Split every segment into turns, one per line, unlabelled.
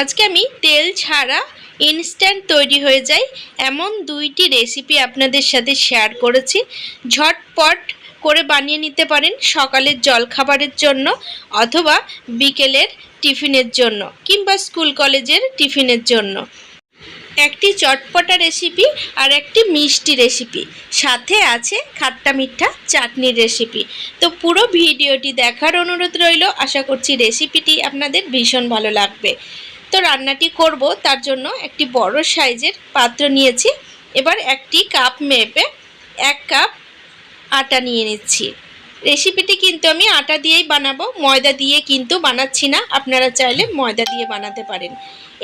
আজকে আমি তেল ছাড়া ইনস্ট্যান্ট তৈরি হয়ে যায় এমন দুইটি রেসিপি আপনাদের সাথে শেয়ার করেছি। ঝটপট করে বানিয়ে নিতে পারেন সকালের জলখাবারের জন্য অথবা বিকেলের টিফিনের জন্য কিংবা স্কুল কলেজের টিফিনের জন্য। একটি চটপটা রেসিপি আর একটি মিষ্টি রেসিপি সাথে আছে খাট্টা মিঠা চাটনির রেসিপি তো পুরো ভিডিওটি দেখার অনুরোধ রইল। আশা করছি রেসিপিটি আপনাদের ভীষণ ভালো লাগবে। তো রান্নাটি করব, তার জন্য একটি বড় সাইজের পাত্র নিয়েছি। এবার একটি কাপ মেপে এক কাপ আটা নিয়ে নিচ্ছি। রেসিপিটি কিন্তু আমি আটা দিয়েই বানাবো, ময়দা দিয়ে কিন্তু বানাচ্ছি না। আপনারা চাইলে ময়দা দিয়ে বানাতে পারেন।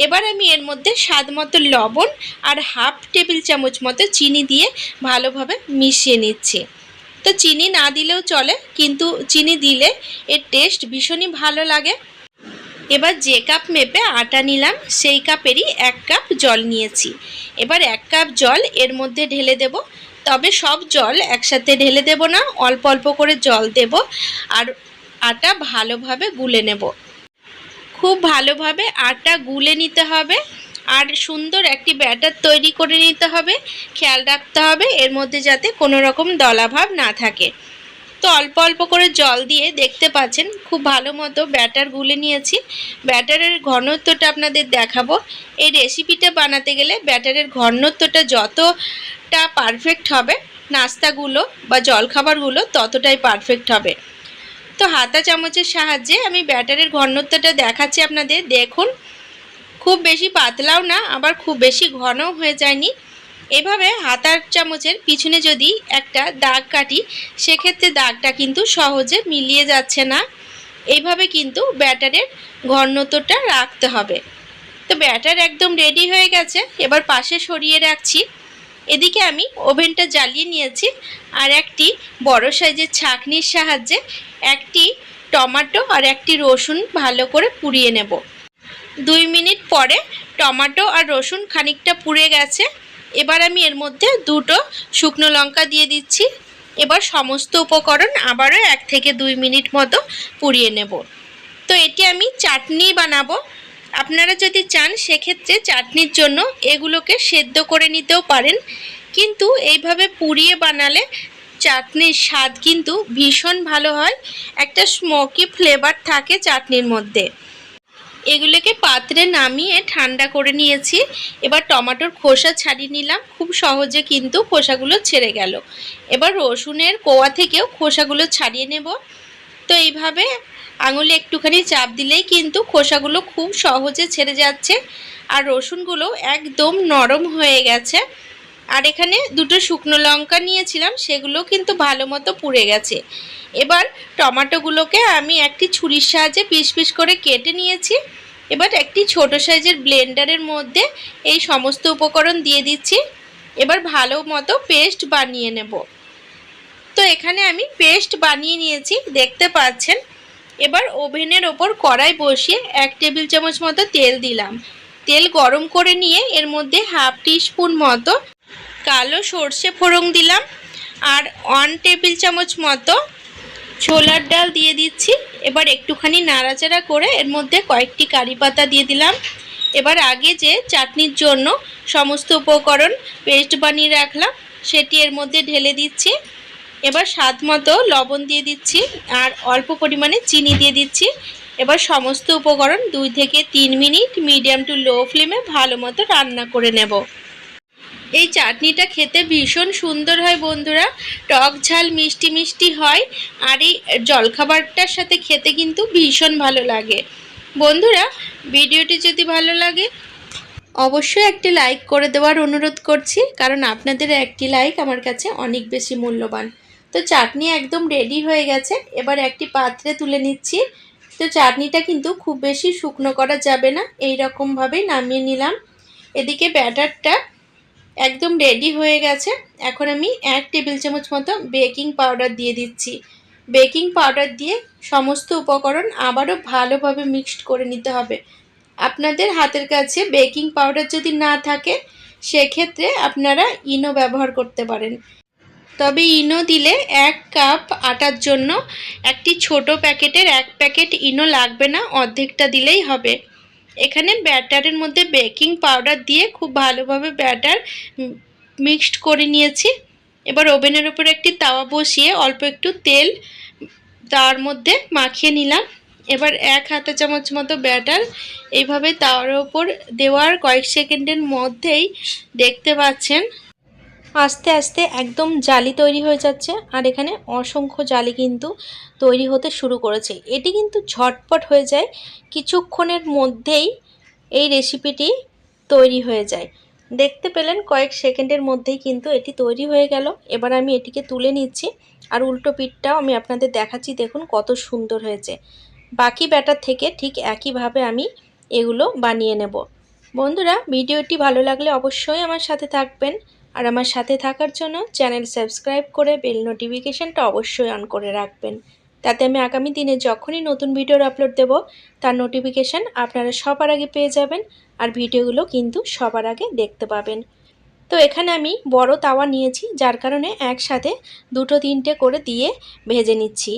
এবার আমি এর মধ্যে স্বাদ মতো লবণ আর হাফ টেবিল চামচ মতো চিনি দিয়ে ভালোভাবে মিশিয়ে নিচ্ছি। তো চিনি না দিলেও চলে, কিন্তু চিনি দিলে এর টেস্ট ভীষণই ভালো লাগে। এবার যে কাপ মেপে আটা নিলাম, সেই কাপেরই এক কাপ জল নিয়েছি। এবার এক কাপ জল এর মধ্যে ঢেলে দেব। তবে সব জল একসাথে ঢেলে দেব না, অল্প অল্প করে জল দেব আর আটা ভালোভাবে গুলে নেব। খুব ভালোভাবে আটা গুলে নিতে হবে আর সুন্দর একটি ব্যাটার তৈরি করে নিতে হবে। খেয়াল রাখতে হবে এর মধ্যে যাতে কোনো রকম দলাভাব না থাকে। তো অল্প অল্প করে জল দিয়ে দেখতে পাচ্ছেন, খুব ভালো মতো ব্যাটার গুলে নিয়েছি। ব্যাটারের ঘনত্বটা আপনাদের দেখাবো। এই রেসিপিটা বানাতে গেলে ব্যাটারের ঘনত্বটা যতটা পারফেক্ট হবে, নাস্তাগুলো বা জলখাবারগুলো ততটাই পারফেক্ট হবে। তো হাতা চামচের সাহায্যে আমি ব্যাটারের ঘনত্বটা দেখাচ্ছি আপনাদের। দেখুন, খুব বেশি পাতলাও না, আবার খুব বেশি ঘনও হয়ে যায়নি। এভাবে হাতার চামচের পিছনে যদি একটা দাগ কাটি, সেক্ষেত্রে দাগটা কিন্তু সহজে মিলিয়ে যাচ্ছে না। এইভাবে কিন্তু ব্যাটারের ঘনত্বটা রাখতে হবে। তো ব্যাটার একদম রেডি হয়ে গেছে, এবার পাশে সরিয়ে রাখছি। এদিকে আমি ওভেনটা জ্বালিয়ে নিয়েছি, আর একটি বড় সাইজের ছাঁকনির সাহায্যে একটি টমাটো আর একটি রসুন ভালো করে পুড়িয়ে নেব। দুই মিনিট পরে টমাটো আর রসুন খানিকটা পুড়ে গেছে। এবার আমি এর মধ্যে দুটো শুকনো লঙ্কা দিয়ে দিচ্ছি। এবার সমস্ত উপকরণ আবারও এক থেকে দুই মিনিট মতো পুড়িয়ে নেব। তো এটি আমি চাটনি বানাবো। আপনারা যদি চান, সেক্ষেত্রে চাটনির জন্য এগুলোকে সেদ্ধ করে নিতেও পারেন। কিন্তু এইভাবে পুড়িয়ে বানালে চাটনির স্বাদ কিন্তু ভীষণ ভালো হয়। একটা স্মোকি ফ্লেভার থাকে চাটনির মধ্যে। এগুলোকে পাত্রে নামিয়ে ঠান্ডা করে নিয়েছি। এবার টমেটোর খোসা ছাড়িয়ে নিলাম। খুব সহজে কিন্তু খোসাগুলো ছেড়ে গেল। এবার রসুনের কোয়া থেকেও খোসাগুলো ছাড়িয়ে নেব। তো এইভাবে আঙুলে একটুখানি চাপ দিলেই কিন্তু খোসাগুলো খুব সহজে ছেড়ে যাচ্ছে। আর রসুনগুলো একদম নরম হয়ে গেছে। আর এখানে দুটো শুকনো লঙ্কা নিয়েছিলাম, সেগুলো কিন্তু ভালো মতো পুড়ে গেছে। এবার টমেটোগুলোকে আমি একটি ছুরির সাহায্যে পিস পিস করে কেটে নিয়েছি। এবার একটি ছোট সাইজের ব্লেন্ডারের মধ্যে এই সমস্ত উপকরণ দিয়ে দিচ্ছি। এবার ভালো মতো পেস্ট বানিয়ে নেব। তো এখানে আমি পেস্ট বানিয়ে নিয়েছি, দেখতে পাচ্ছেন। এবার ওভেনের ওপর কড়াই বসিয়ে এক টেবিল চামচ মতো তেল দিলাম। তেল গরম করে নিয়ে এর মধ্যে হাফ টিস্পুন মতো কালো সর্ষে ফোড়ন দিলাম আর ওয়ান টেবিল চামচ মতো ছোলার ডাল দিয়ে দিচ্ছি। এবার একটুখানি নাড়াচাড়া করে এর মধ্যে কয়েকটি কারি পাতা দিয়ে দিলাম। এবার আগে যে চাটনির জন্য সমস্ত উপকরণ পেস্ট বানিয়ে রাখলাম, সেটি এর মধ্যে ঢেলে দিচ্ছি। এবার স্বাদ মতো লবণ দিয়ে দিচ্ছি আর অল্প পরিমাণে চিনি দিয়ে দিচ্ছি। এবার সমস্ত উপকরণ দুই থেকে তিন মিনিট মিডিয়াম টু লো ফ্লেমে ভালো মতো রান্না করে নেব। এই চাটনিটা খেতে ভীষণ সুন্দর হয় বন্ধুরা। টক ঝাল, মিষ্টি মিষ্টি হয়, আর এই জলখাবারটার সাথে খেতে কিন্তু ভীষণ ভালো লাগে। বন্ধুরা, ভিডিওটি যদি ভালো লাগে, অবশ্যই একটি লাইক করে দেওয়ার অনুরোধ করছি, কারণ আপনাদের একটি লাইক আমার কাছে অনেক বেশি মূল্যবান। তো চাটনি একদম রেডি হয়ে গেছে, এবার একটি পাত্রে তুলে নিচ্ছি। তো চাটনিটা কিন্তু খুব বেশি শুকনো করা যাবে না এই রকমভাবেই নামিয়ে নিলাম। এদিকে ব্যাটারটা একদম রেডি হয়ে গেছে। এখন আমি এক টেবিল চামচ মতো বেকিং পাউডার দিয়ে দিচ্ছি। বেকিং পাউডার দিয়ে সমস্ত উপকরণ আবারও ভালোভাবে মিক্সড করে নিতে হবে। আপনাদের হাতের কাছে বেকিং পাউডার যদি না থাকে, সেক্ষেত্রে আপনারা ইনো ব্যবহার করতে পারেন। তবে ইনো দিলে এক কাপ আটার জন্য একটি ছোট প্যাকেটের এক প্যাকেট ইনো লাগবে না, অর্ধেকটা দিলেই হবে। এখানে ব্যাটারের মধ্যে বেকিং পাউডার দিয়ে খুব ভালোভাবে ব্যাটার মিক্সড করে নিয়েছি। এবার ওভেনের উপরে একটি তাওয়া বসিয়ে অল্প একটু তেল তার মধ্যে মাখিয়ে নিলাম। এবার এক হাতে চামচ মতো ব্যাটার এইভাবে তাওয়ার ওপর দেওয়ার কয়েক সেকেন্ডের মধ্যেই দেখতে পাচ্ছেন আস্তে আস্তে একদম জালি তৈরি হয়ে যাচ্ছে। আর এখানে অসংখ্য জালি কিন্তু তৈরি হতে শুরু করেছে। এটি কিন্তু ঝটপট হয়ে যায়। কিছুক্ষণের মধ্যেই এই রেসিপিটি তৈরি হয়ে যায়। দেখতে পেলেন কয়েক সেকেন্ডের মধ্যেই কিন্তু এটি তৈরি হয়ে গেল। এবার আমি এটিকে তুলে নিচ্ছি। আর উল্টো পিঠটাও আমি আপনাদের দেখাচ্ছি। দেখুন কত সুন্দর হয়েছে। বাকি ব্যাটার থেকে ঠিক একইভাবে আমি এগুলো বানিয়ে নেব। বন্ধুরা, ভিডিওটি ভালো লাগলে অবশ্যই আমার সাথে থাকবেন। আর আমার সাথে থাকার জন্য চ্যানেল সাবস্ক্রাইব করে বেল নোটিফিকেশানটা অবশ্যই অন করে রাখবেন। তাতে আমি আগামী দিনে যখনই নতুন ভিডিওর আপলোড দেব, তার নোটিফিকেশান আপনারা সবার আগে পেয়ে যাবেন আর ভিডিওগুলো কিন্তু সবার আগে দেখতে পাবেন। তো এখানে আমি বড় তাওয়া নিয়েছি, যার কারণে একসাথে দুটো তিনটে করে দিয়ে ভেজে নিচ্ছি।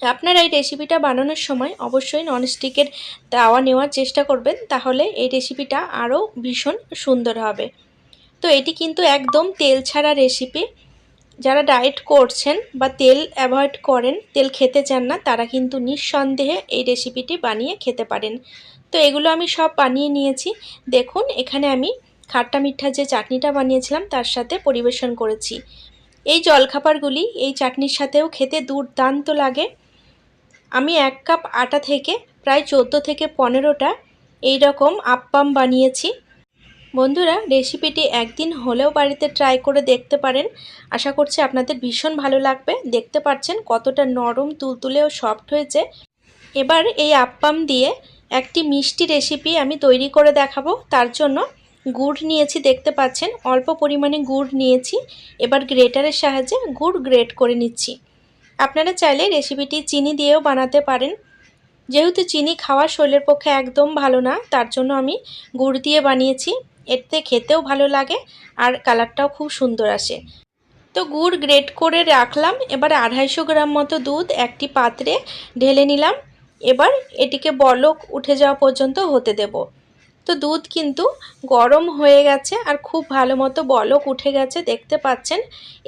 আপনারা এই রেসিপিটা বানানোর সময় অবশ্যই ননস্টিকের তাওয়া নেওয়ার চেষ্টা করবেন, তাহলে এই রেসিপিটা আরও ভীষণ সুন্দর হবে। তো এটি কিন্তু একদম তেল ছাড়া রেসিপি যারা ডায়েট করছেন বা তেল অ্যাভয়েড করেন, তেল খেতে চান না, তারা কিন্তু নিঃসন্দেহে এই রেসিপিটি বানিয়ে খেতে পারেন। তো এগুলো আমি সব বানিয়ে নিয়েছি। দেখুন, এখানে আমি খাট্টা মিঠা যে চাটনিটা বানিয়েছিলাম, তার সাথে পরিবেশন করেছি। এই জলখাবারগুলি এই চাটনির সাথেও খেতে দুর্দান্ত লাগে। আমি এক কাপ আটা থেকে প্রায় চোদ্দ থেকে পনেরোটা এই রকম আপ্পাম বানিয়েছি। বন্ধুরা রেসিপিটি একদিন হলেও বাড়িতে ট্রাই করে দেখতে পারেন। আশা করছি আপনাদের ভীষণ ভালো লাগবে। দেখতে পাচ্ছেন কতটা নরম, তুলতুলে ও সফট হয়েছে। এবার এই আপ্পাম দিয়ে একটি মিষ্টি রেসিপি আমি তৈরি করে দেখাবো। তার জন্য গুড় নিয়েছি, দেখতে পাচ্ছেন। অল্প পরিমাণে গুড় নিয়েছি। এবার গ্রেটারের সাহায্যে গুড় গ্রেট করে নিচ্ছি। আপনারা চাইলে রেসিপিটি চিনি দিয়েও বানাতে পারেন। যেহেতু চিনি খাওয়া শরীরের পক্ষে একদম ভালো না, তার জন্য আমি গুড় দিয়ে বানিয়েছি। এতে খেতেও ভালো লাগে আর কালারটাও খুব সুন্দর আসে। তো গুড় গ্রেট করে রাখলাম, এবার আড়াইশো গ্রাম মতো দুধ একটি পাত্রে ঢেলে নিলাম। এবার এটিকে বলক উঠে যাওয়া পর্যন্ত হতে দেব। তো দুধ কিন্তু গরম হয়ে গেছে আর খুব ভালো মতো বলক উঠে গেছে, দেখতে পাচ্ছেন?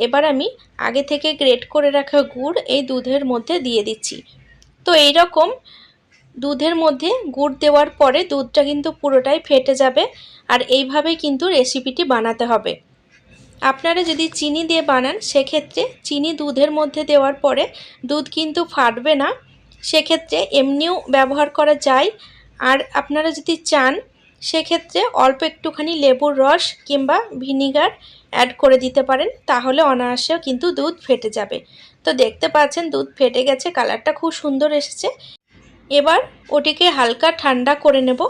এবার আমি আগে থেকে গ্রেট করে রাখা গুড় এই দুধের মধ্যে দিয়ে দিচ্ছি। তো এই রকম দুধের মধ্যে গুড় দেওয়ার পরে দুধটা কিন্তু পুরোটাই ফেটে যাবে আর এইভাবেই কিন্তু রেসিপিটি বানাতে হবে। আপনারা যদি চিনি দিয়ে বানান, সেক্ষেত্রে চিনি দুধের মধ্যে দেওয়ার পরে দুধ কিন্তু ফাটবে না। সেক্ষেত্রে এমনিও ব্যবহার করা যায়। আর আপনারা যদি চান, সেক্ষেত্রে অল্প একটুখানি লেবুর রস কিংবা ভিনিগার অ্যাড করে দিতে পারেন, তাহলে অনায়াসেও কিন্তু দুধ ফেটে যাবে। তো দেখতে পাচ্ছেন, দুধ ফেটে গেছে কালারটা খুব সুন্দর এসেছে। এবার ওটিকে হালকা ঠান্ডা করে নেব।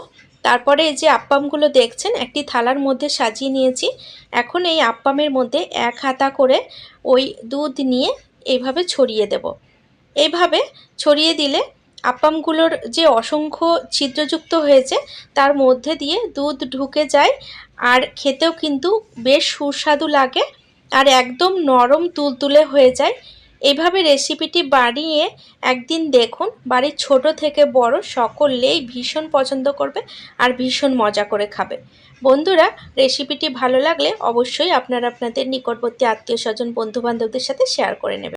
তারপরে এই যে আপ্পামগুলো দেখছেন, একটি থালার মধ্যে সাজিয়ে নিয়েছি। এখন এই আপ্পামের মধ্যে এক হাতা করে ওই দুধ নিয়ে এইভাবে ছড়িয়ে দেব। এইভাবে ছড়িয়ে দিলে আপ্পামগুলোর যে অসংখ্য ছিদ্রযুক্ত হয়েছে, তার মধ্যে দিয়ে দুধ ঢুকে যায় আর খেতেও কিন্তু বেশ সুস্বাদু লাগে আর একদম নরম তুলতুলে হয়ে যায়। এইভাবে রেসিপিটি বানিয়ে একদিন দেখুন, বাড়ির ছোট থেকে বড় সকলেই ভীষণ পছন্দ করবে আর ভীষণ মজা করে খাবে। বন্ধুরা রেসিপিটি ভালো লাগলে অবশ্যই আপনারা আপনাদের নিকটবর্তী আত্মীয় স্বজন বন্ধুবান্ধবদের সাথে শেয়ার করে নেবেন।